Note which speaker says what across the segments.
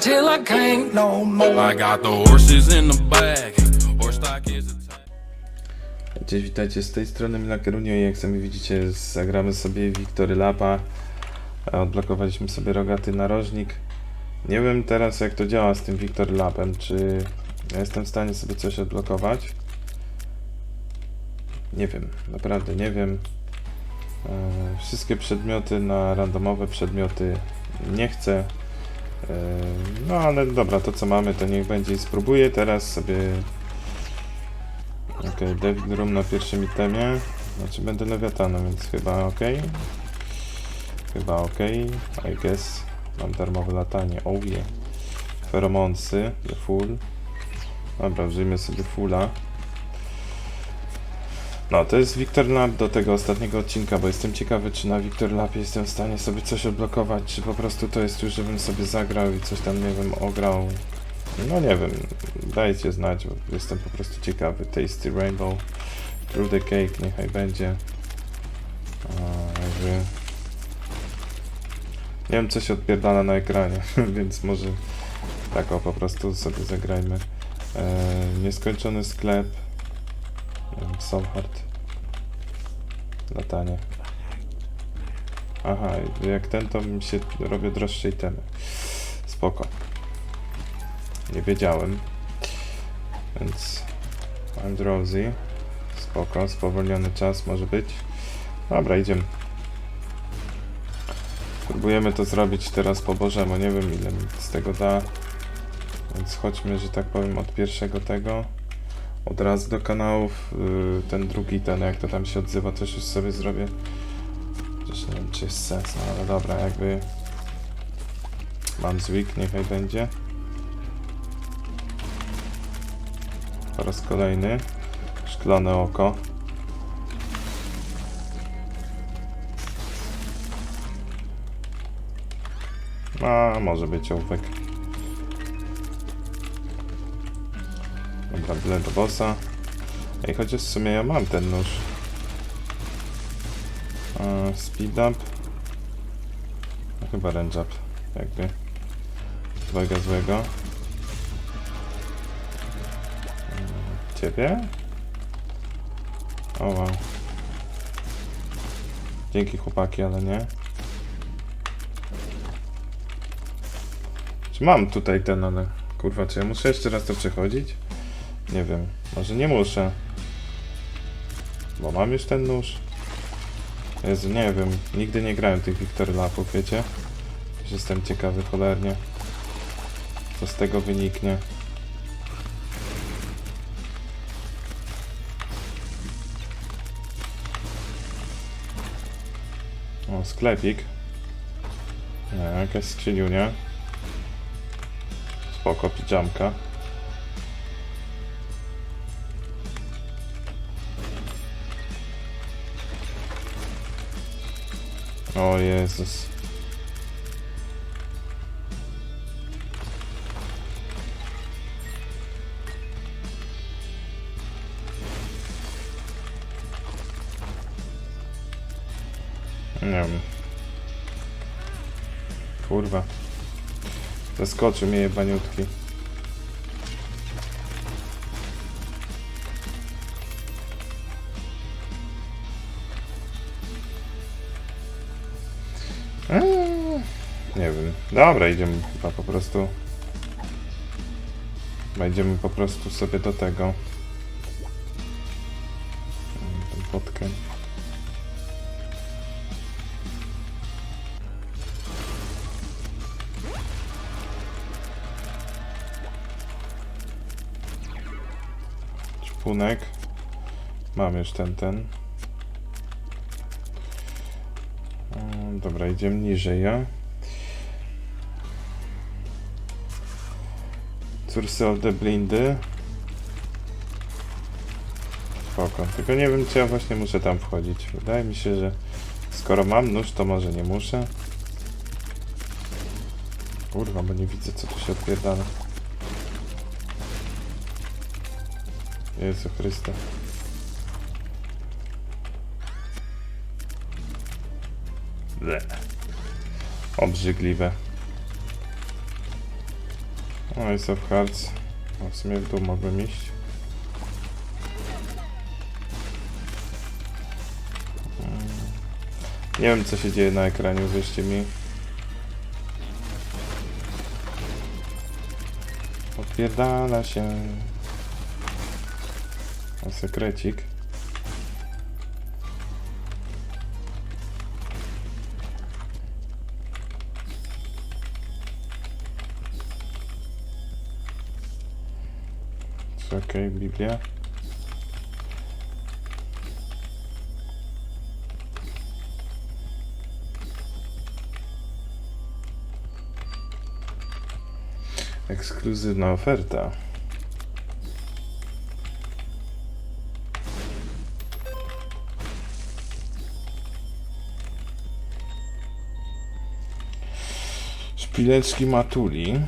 Speaker 1: till I can't no more.
Speaker 2: I got the horses in the back.
Speaker 3: Cześć, witajcie z tej strony Milakerunio i jak sami widzicie zagramy sobie Wiktory Lapa. A Odblokowaliśmy sobie rogaty narożnik. Nie wiem teraz jak to działa z tym Wiktory Lapem, czy ja jestem w stanie sobie coś odblokować? Nie wiem, naprawdę nie wiem. E, Wszystkie przedmioty na randomowe przedmioty nie chcę. No ale dobra, to co mamy to niech będzie i spróbuję teraz sobie Okej, David Room na pierwszym itemie. Znaczy będę lewiatanem, więc chyba ok. Chyba ok. I guess. Mam darmowe latanie. Oh yeah. Feromonsy. The full. Dobra, użyjmy sobie fulla. No, to jest Victor Lab do tego ostatniego odcinka, bo jestem ciekawy, czy na Victor Labie jestem w stanie sobie coś odblokować, czy po prostu to jest już, żebym sobie zagrał i coś tam, nie wiem, ograł. No nie wiem, dajcie znać, bo jestem po prostu ciekawy. Tasty Rainbow, Through the Cake, niechaj będzie. A. Nie wiem, co się odpierdala na ekranie, więc może tak o, po prostu sobie zagrajmy. E, nieskończony sklep. Wiem, Soulheart. Latanie. Aha, jak ten, to mi się robią droższe itemy. Spoko. Nie wiedziałem. Więc I'm drowsy. Spoko, spowolniony czas może być. Dobra, idziemy. Próbujemy to zrobić teraz po Bożemu. Nie wiem ile mi z tego da. Więc chodźmy, że tak powiem, od pierwszego tego. Od razu do kanałów. Yy, ten drugi, ten jak to tam się odzywa, też już sobie zrobię. Chociaż nie wiem, czy jest sens, no ale dobra, jakby... Mam zwik, niechaj będzie. Po raz kolejny. Szklane oko. A, może być ołówek. Dobra, byle do bossa. Ej, chociaż w sumie ja mam ten nóż. A, speed up. No, chyba range up. Jakby. Złego, złego. Ciebie? O wow. Dzięki chłopaki, ale nie. Czy mam tutaj ten, ale... Kurwa, czy ja muszę jeszcze raz to przechodzić? Nie wiem. Może nie muszę. Bo mam już ten nóż. Jezu, nie wiem. Nigdy nie grałem tych Victory Lapów, wiecie? Jestem ciekawy cholernie. Co z tego wyniknie. O, sklepik. Nie, jakaś skrzyniunia. Spoko, pijamka. O Jezus. Nie wiem. Kurwa. Zaskoczył mnie jebaniutki. Dobra, idziemy chyba po prostu. Wejdziemy po prostu sobie do tego. Tą potkę. Czpunek. Mam już ten, ten. Dobra, idziemy niżej, ja. Source of the Blindy. Spoko. Tylko nie wiem, czy ja właśnie muszę tam wchodzić. Wydaje mi się, że skoro mam nóż, to może nie muszę. Kurwa, bo nie widzę, co tu się odpierdala. Jezu Chryste. Ble. Obrzydliwe. No Ace of Hearts. No w sumie w dół mogłem iść. Nie wiem co się dzieje na ekranie, wierzcie mi. Odpierdala się. O sekrecik. Czekaj, Biblia. Ekskluzywna oferta. Szpileczki Matuli.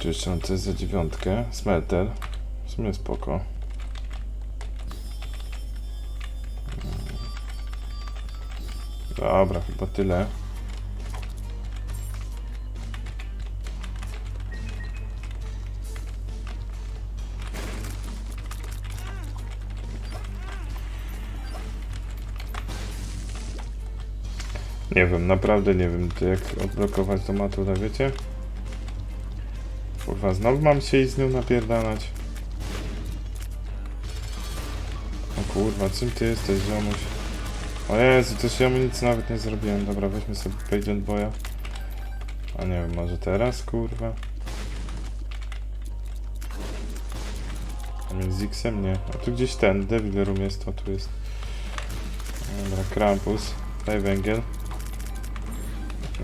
Speaker 3: Coś za dziewiątkę. Smelter. Sumie spoko. Dobra, chyba tyle. Nie wiem, naprawdę nie wiem, jak odblokować tą matulę, wiecie? Kurwa, znowu mam się i z nią napierdalać. Kurwa, czym ty jesteś, ziomuś? O Jezu, też ja mu nic nawet nie zrobiłem. Dobra, weźmy sobie Pageant Boya. A nie wiem, może teraz, kurwa? A z X-em nie. A tu gdzieś ten, Devil Room jest, o tu jest. Dobra, Krampus. Daj węgiel.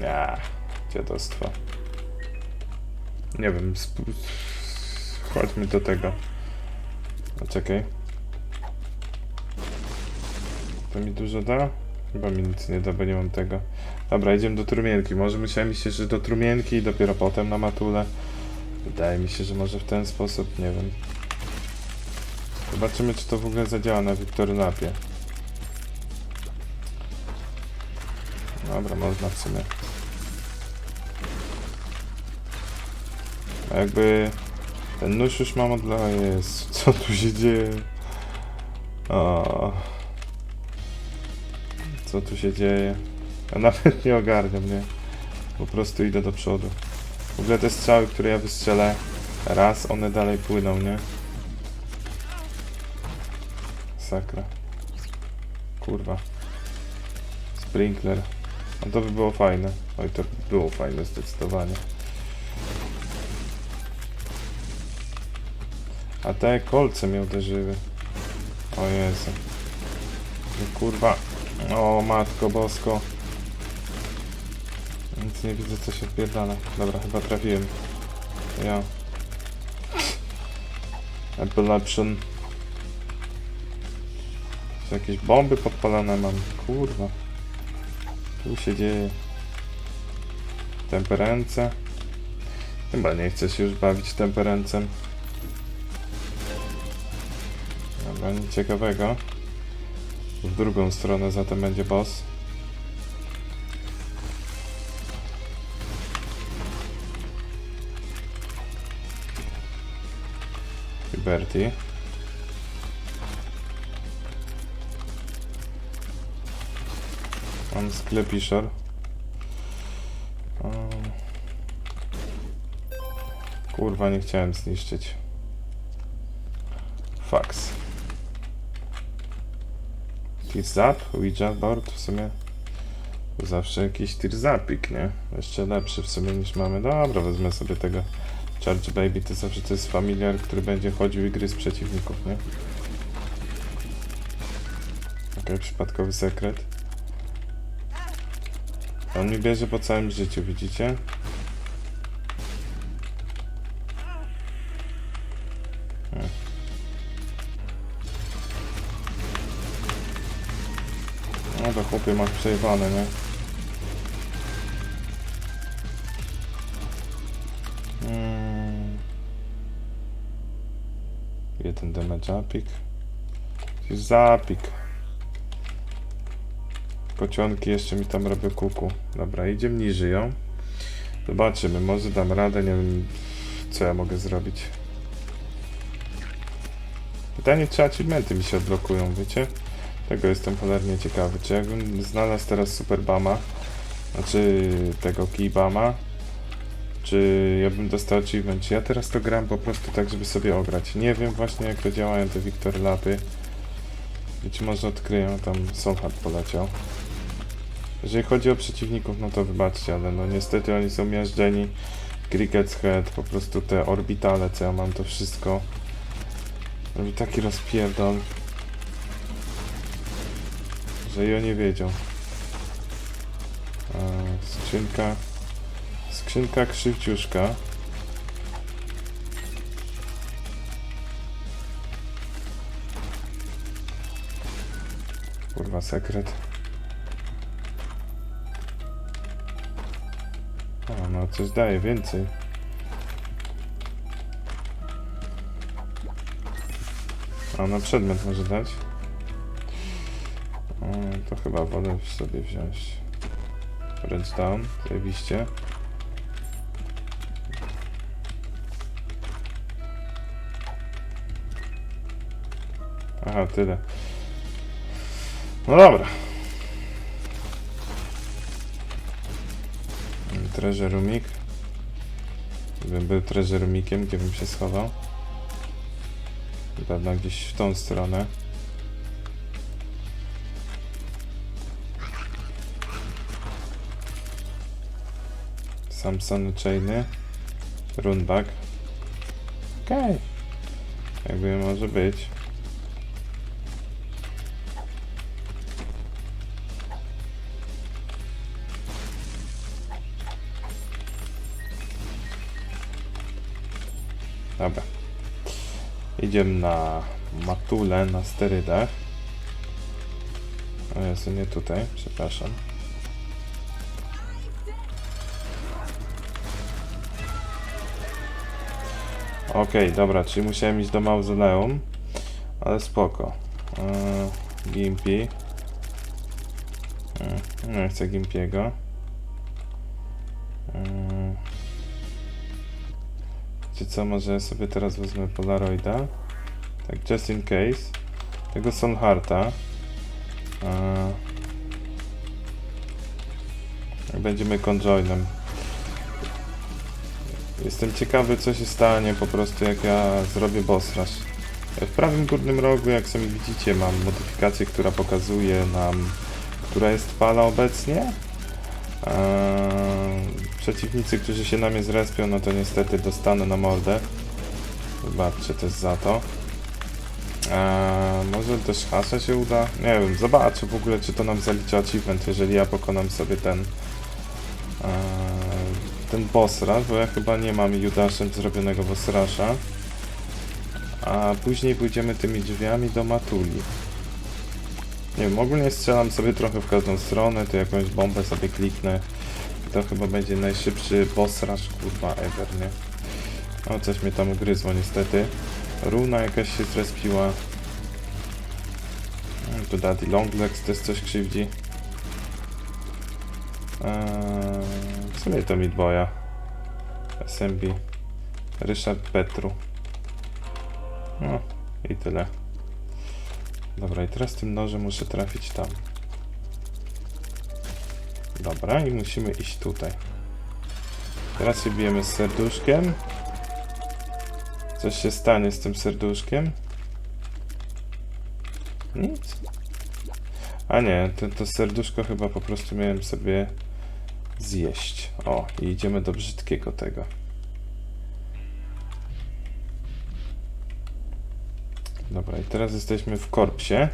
Speaker 3: Nie, dziadostwo. Nie wiem, sp- chodźmy do tego. A. To mi dużo da? Chyba mi nic nie da, bo nie mam tego. Dobra, idziemy do trumienki. Może musiałem iść jeszcze do trumienki i dopiero potem na matulę. Wydaje mi się, że może w ten sposób, nie wiem. Zobaczymy, czy to w ogóle zadziała na Wiktorynapie. Dobra, można w sumie. A jakby ten nóż już mam od. Jest. Co tu się dzieje? O. Co tu się dzieje? Ja nawet nie ogarniam, nie? Po prostu idę do przodu. W ogóle te strzały, które ja wystrzelę raz, one dalej płyną, nie? Sakra. Kurwa. Sprinkler. No to by było fajne. Oj, to by było fajne zdecydowanie. A te kolce mnie uderzyły. O Jezu. No kurwa. O matko bosko. Nic nie widzę co się odpierdala. Dobra, chyba trafiłem. Ja. Epileption. Czy jakieś bomby podpalone mam? Kurwa. Tu się dzieje. Temperance. Chyba nie chcę się już bawić temperencem. Dobra, nic ciekawego. W drugą stronę zatem będzie boss. Liberty. Mam sklepiszer. Kurwa, nie chciałem zniszczyć. Fax. Tirzap, Ouija board w sumie zawsze jakiś tirzapik, nie? Jeszcze lepszy w sumie niż mamy. Dobra, wezmę sobie tego Charge Baby, to zawsze to jest familiar, który będzie chodził i gryzł przeciwników, nie? Okej, przypadkowy sekret. On mi bierze po całym życiu, widzicie? Chłopie masz przejebane, nie? Mm. Jeden damage upik. Zapik. Kocionki jeszcze mi tam robią kuku. Dobra, idziemy niżej ją. Zobaczymy, może dam radę, nie wiem. co ja mogę zrobić? Pytanie, czy achievementy mi się odblokują, wiecie? Tego jestem cholernie ciekawy. Czy jakbym znalazł teraz Superbama, znaczy tego Keybama, czy ja bym dostał achievement? Ja teraz to gram po prostu tak, żeby sobie ograć? Nie wiem właśnie, jak to działają te Victor Lapy. Być może odkryję, tam Sonhard poleciał. Jeżeli chodzi o przeciwników, no to wybaczcie, ale no niestety oni są miażdżeni. Cricket's Head, po prostu te orbitale, co ja mam, to wszystko. Robi taki rozpierdol, że i oni wiedział. E, skrzynka. Skrzynka krzywciuszka. Kurwa, sekret. O, no coś daje więcej. A na przedmiot może dać? To chyba wolę sobie wziąć. Redstone, zajebiście. Aha, tyle. No dobra. Treasure roomik. Gdybym był treasure gdzie bym się schował? Pewno gdzieś w tą stronę. Samsung chainy. Runback. Okej. Jakby może być. Dobra. Idziemy na matulę na sterydach. O Jezu, nie tutaj, przepraszam. Okej, dobra, czyli musiałem iść do mauzoleum, ale spoko. Eee, Gimpy. Eee, nie chcę Gimpiego. Eee, Wiecie co, może sobie teraz wezmę Polaroida. Tak, just in case. Tego Sonharta. Eee, Będziemy conjoinem. Jestem ciekawy, co się stanie po prostu, jak ja zrobię boss rush. W prawym górnym rogu, jak sami widzicie, mam modyfikację, która pokazuje nam, która jest fala obecnie. Eee, przeciwnicy, którzy się na mnie zrespią, no to niestety dostanę na mordę. Zobaczcie też za to. Eee, może też hasza się uda? Nie wiem, zobaczę w ogóle, czy to nam zalicza achievement, jeżeli ja pokonam sobie ten eee, ten boss rush, bo ja chyba nie mam Judaszem zrobionego boss rusha. A później pójdziemy tymi drzwiami do Matuli. Nie wiem, ogólnie strzelam sobie trochę w każdą stronę, to jakąś bombę sobie kliknę. To chyba będzie najszybszy boss rush, kurwa, ever, nie? O, coś mnie tam ugryzło niestety. Runa jakaś się zrespiła. Mm, Tu Daddy Longlegs też coś krzywdzi. Eee, sumie to Midboya. SMB. Ryszard Petru. No i tyle. Dobra, i teraz tym nożem muszę trafić tam. Dobra, i musimy iść tutaj. Teraz się bijemy z serduszkiem. Coś się stanie z tym serduszkiem? Nic. A nie, to, to serduszko chyba po prostu miałem sobie zjeść. O, i idziemy do brzydkiego tego. Dobra, i teraz jesteśmy w korpsie.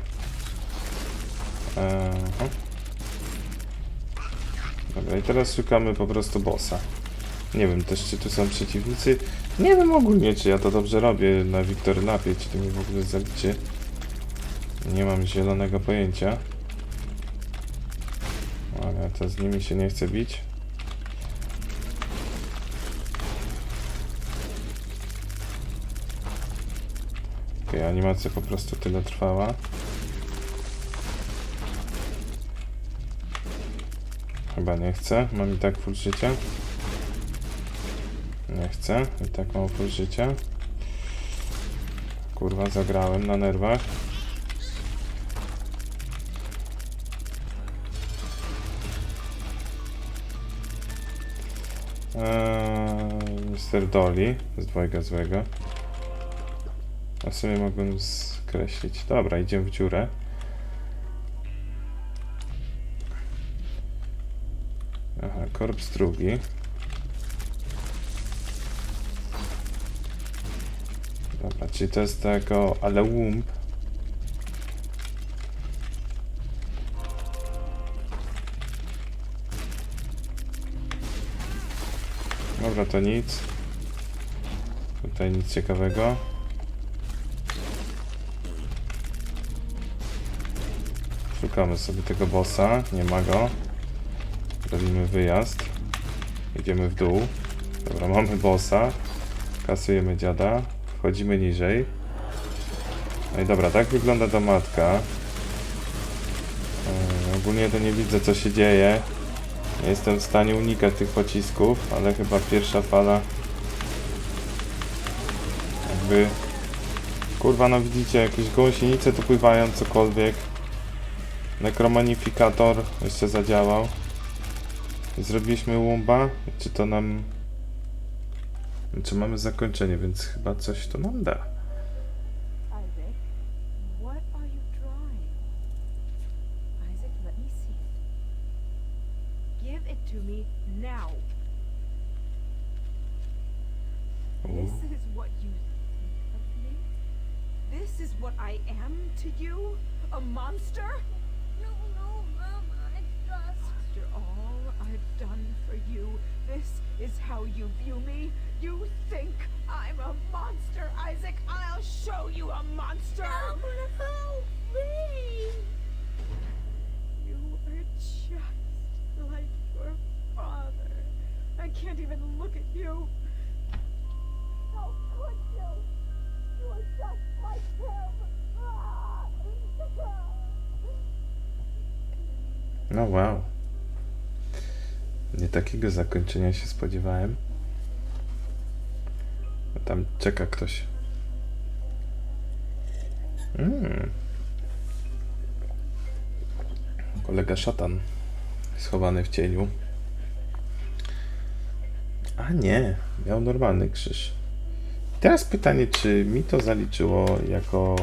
Speaker 3: Eee. Dobra, i teraz szukamy po prostu bossa. Nie wiem też, czy tu są przeciwnicy. Nie wiem ogólnie, czy ja to dobrze robię na Wiktor Lapie, czy to mi w ogóle zaliczy. Nie mam zielonego pojęcia. To z nimi się nie chce bić. Okej, animacja po prostu tyle trwała. Chyba nie chcę, mam i tak full życia. Nie chcę. I tak mam pół życia. Kurwa, zagrałem na nerwach. Mr. Dolly z dwojga złego. A sobie mogłem skreślić. Dobra, idziemy w dziurę. Aha, korps drugi. Dobra, czyli to jest tego, ale łump. Dobra, to nic. Tutaj nic ciekawego. Szukamy sobie tego bossa, nie ma go. Robimy wyjazd. Idziemy w dół. Dobra, mamy bossa. Kasujemy dziada. Wchodzimy niżej. No i dobra, tak wygląda ta matka. Eee, ogólnie to nie widzę co się dzieje. Nie jestem w stanie unikać tych pocisków, ale chyba pierwsza fala jakby kurwa no widzicie jakieś gąsienice tu pływają cokolwiek. Nekromanifikator jeszcze zadziałał. Zrobiliśmy łumba czy to nam czy mamy zakończenie więc chyba coś to nam da.
Speaker 4: This is what you? This is what I am to you? A monster?
Speaker 5: No, no, Mama, it's just.
Speaker 4: After all I've done for you, this is how you view me? You think I'm a monster, Isaac? I'll show you a monster!
Speaker 5: Help me!
Speaker 4: You are just like your father. I can't even look at you.
Speaker 5: How could you?
Speaker 3: No wow. Nie takiego zakończenia się spodziewałem. Tam czeka ktoś. Mm. kolega szatan schowany w cieniu. A nie miał normalny krzyż teraz pytanie czy mi to zaliczyło jako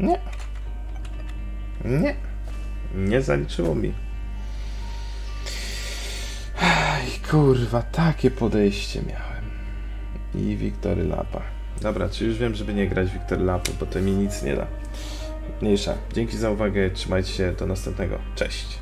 Speaker 3: nie nie. Nie zaliczyło mi. Aj, kurwa, takie podejście miałem. I Wiktory Lapa. Dobra, czy już wiem, żeby nie grać Wiktory Lapy, bo to mi nic nie da. Mniejsza. Dzięki za uwagę, trzymajcie się, do następnego. Cześć.